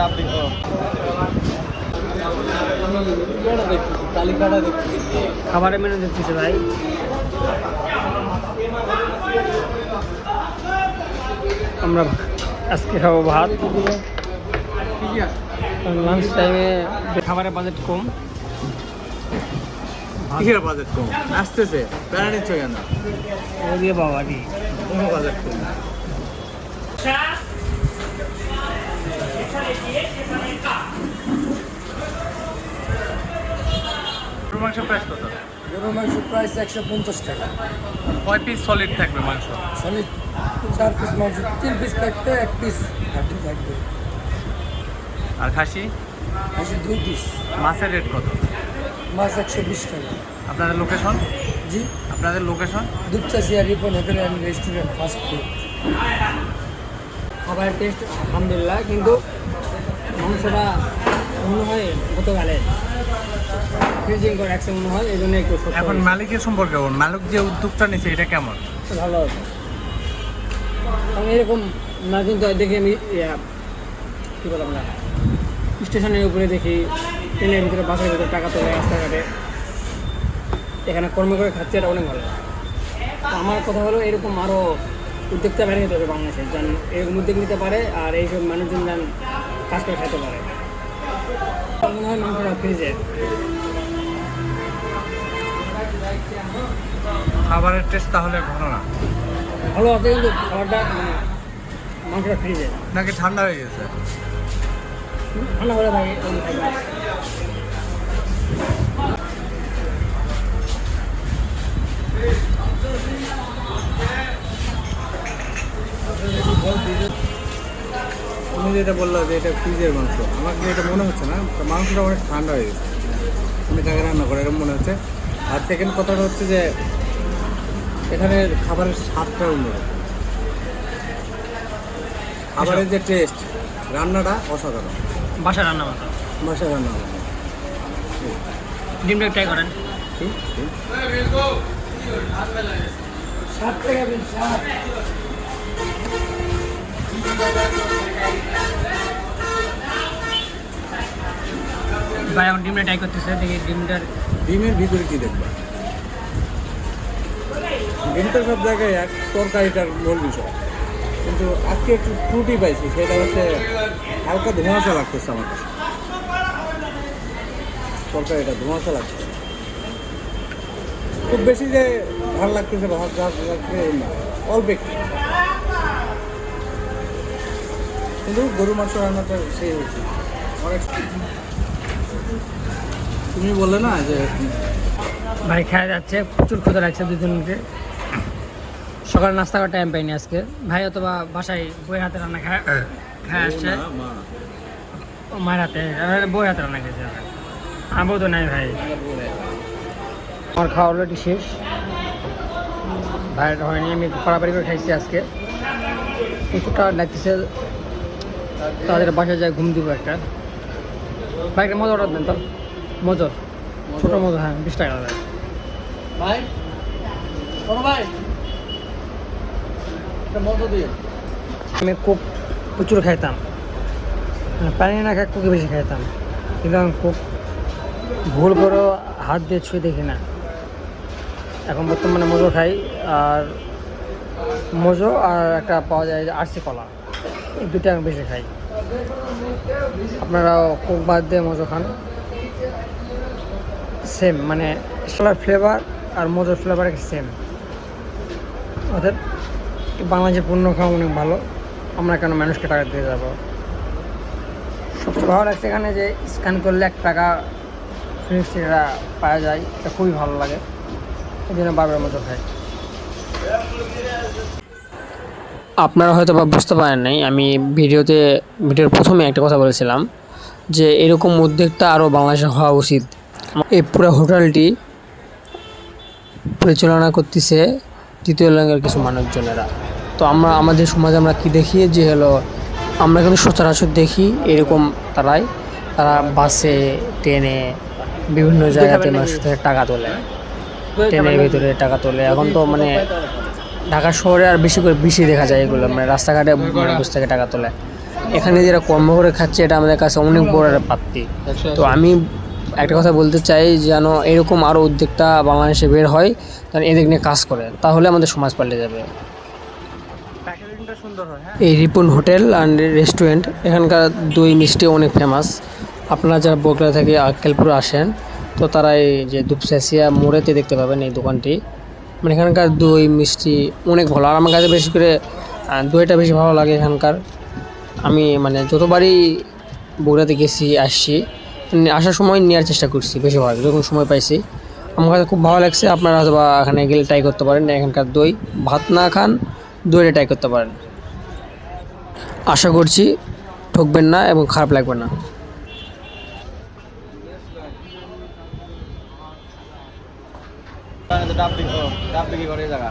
চাপ দিব খাবারের মেনু দেখতেছে ভাই। আমরা আজকে খাব ভাত। লাঞ্চ টাইমে খাবারের বাজেট কম। কিসের বাজেট কম? আসতেছে প্যারা নিচ্ছ কেন? ওদিকে বাবা কোনো বাজেট কম মাংস প্রাইস কত? গরুর মাংস প্রাইস একশো পঞ্চাশ টাকা। কয় পিস সলিড থাকবে মাংস? সলিড চার পিস মাংস তিন পিস থাকবে এক পিস হাড্ডি থাকবে। আর খাসি? হাসি দুই পিস মাছের রেট কত? মাছ একশো বিশ টাকা। আপনাদের লোকেশন জি। আপনাদের location Dupchanchia Ripon hotel and restaurant fast food. খাবারের টেস্ট আলহামদুলিল্লাহ কিন্তু মাংসটা মনে হয় গতকালে ফ্রিজিং করে একসঙ্গে মনে হয় এই জন্য একটু এখন মালিকের সম্পর্কে মালিক যে উদ্যোগটা নিচ্ছে এটা কেমন? ভালো হতো কারণ এরকম না কিন্তু দেখি আমি কী বললাম না স্টেশনের উপরে দেখি ট্রেনের ভিতরে বাসের ভিতরে টাকা তোলে রাস্তাঘাটে। এখানে কর্ম করে খাচ্ছে এটা অনেক ভালো। আমার কথা হলো এরকম আরও উদ্যোক্তা বেড়ে যেতে হবে বাংলাদেশে যেন এরকম উদ্যোগ নিতে পারে আর এইসব মানুষজন যেন কাজ করে খেতে পারে। মনে হয় মাংসটা ফ্রিজে খাবারের টেস্ট তাহলে ভালো না। ভালো আছে কিন্তু খাবারটা মানে মাংসটা ফ্রিজে নাকি ঠান্ডা হয়ে গেছে? ঠান্ডা হলে ভাই তুমি যেটা বলল যে এটা ফ্রিজের মাংস আমার এটা মনে হচ্ছে না মাংসটা অনেক ঠান্ডা হয়ে গেছে। আমি তাকে রান্না করে এরকম মনে হচ্ছে। আর সেকেন্ড কথাটা হচ্ছে যে এখানে খাবারের স্বাদটা অন্যরকম। খাবারের যে টেস্ট রান্নাটা অসাধারণ। বাসা রান্না মতো বাসা রান্না হবে ডিমটা ট্রাই করেন। ষাট টাকা ভাই এখন ডিমটা ট্রাই করতেছে, দেখি ডিমটার ডিমের ভিতরে কি দেখবা? ডিমটা সব জায়গায় এক, তরকারিটার মূল বিষয়। কিন্তু আজকে একটু ত্রুটি পাইছি, সেটা হচ্ছে হালকা ধোঁয়াশা লাগতেছে আমার কাছে। তরকারিটা ধোঁয়াশা লাগছে খুব বেশি যে ভালো লাগতেছে ভাত ভাত লাগছে অল্প একটু। কিন্তু গরু মাংস রান্নাটা সেই হচ্ছে অনেক তুমি বললে না যে ভাই খাওয়া যাচ্ছে প্রচুর ক্ষুদা লাগছে দুজনকে। সকালে নাস্তা করার টাইম পাইনি আজকে। ভাই অথবা বাসায় বই হাতে রান্না খায় খায় আসছে। মায়ের হাতে। বই হাতে রান্না খেয়েছে। আমও তো নাই ভাই। আমার খাওয়া অলরেডি শেষ। ভাইয়ের হয়নি আমি পাড়াপাড়ি করে খাইছি আজকে। প্রচুরটা লাগতেছে। তাদের বাসায় যায় ঘুম দিব একটা। ভাই একটা মজা অর্ডার দেন তো? মজর ছোটো মজা হ্যাঁ বিশ টাকা দেয় ভাই? বড় ভাই? একটা দিয়ে। আমি কোক প্রচুর খাইতাম। মানে পানি না খাই কোকে বেশি খাইতাম। কিন্তু আমি কোক ভুল করে হাত দিয়ে ছুঁয়ে দেখি না। এখন বর্তমানে মজো খাই আর মজো আর একটা পাওয়া যায় আরসি কলা। এই দুটো আমি বেশি খাই। আপনারাও কোক বাদ দিয়ে মজো খান। সেম মানে সোলার ফ্লেভার আর মজোর ফ্লেভার সেম অর্থাৎ বাংলাদেশের পণ্য খাওয়া অনেক ভালো। আমরা কেন মানুষকে টাকা দিয়ে যাব? সবচেয়ে ভালো লাগছে এখানে যে স্ক্যান করলে এক টাকা ফিনিক্সিটা পাওয়া যায়। এটা খুবই ভালো লাগে। এই জন্য বারবার মতো খাই। আপনারা হয়তো বা বুঝতে পারেন নাই আমি ভিডিওতে ভিডিওর প্রথমে একটা কথা বলেছিলাম যে এরকম উদ্যোগটা আরও বাংলাদেশে হওয়া উচিত। এই পুরো হোটেলটি পরিচালনা করতেছে তৃতীয় লিঙ্গের কিছু মানুষজনেরা। তো আমরা আমাদের সমাজে আমরা কি দেখি? যে হলো আমরা কিন্তু সচরাচর দেখি এরকম তারাই তারা বাসে ট্রেনে বিভিন্ন জায়গাতে মানুষের টাকা তোলে। ট্রেনের ভিতরে টাকা তোলে। এখন তো মানে ঢাকা শহরে আর বেশি করে বেশি দেখা যায় এগুলো মানে রাস্তাঘাটে বসে থেকে টাকা তোলে। এখানে যারা কর্ম করে খাচ্ছে, এটা আমাদের কাছে অনেক বড় একটা প্রাপ্তি। তো আমি একটা কথা বলতে চাই, যেন এরকম আরও উদ্যোক্তা বাংলাদেশে বের হয়, যেন এদের নিয়ে কাজ করে, তাহলে আমাদের সমাজ পাল্টে যাবে। এই রিপন হোটেল অ্যান্ড রেস্টুরেন্ট এখানকার দই মিষ্টি অনেক ফেমাস আপনারা যারা বগুড়া থেকে আক্কেলপুর আসেন, তো তারা এই যে দুপসাসিয়া মোড়েতে দেখতে পাবেন এই দোকানটি। মানে এখানকার দই, মিষ্টি অনেক ভালো। আর আমার কাছে বেশি করে দইটা বেশি ভালো লাগে এখানকার। আমি মানে যতবারই বগুড়াতে গেছি, আসছি মানে আসার সময় নেওয়ার চেষ্টা করছি বেশিরভাগ যখন সময় পাইছি। আমার কাছে খুব ভালো লাগছে, আপনারা হয়তো বা এখানে গেলে ট্রাই করতে পারেন এখানকার দই। ভাত না খান, দইটা ট্রাই করতে পারেন। আশা করছি ঠকবেন না এবং খারাপ লাগবে না। ডাব বিক্রি ডাব বিক্রি করে এই জায়গা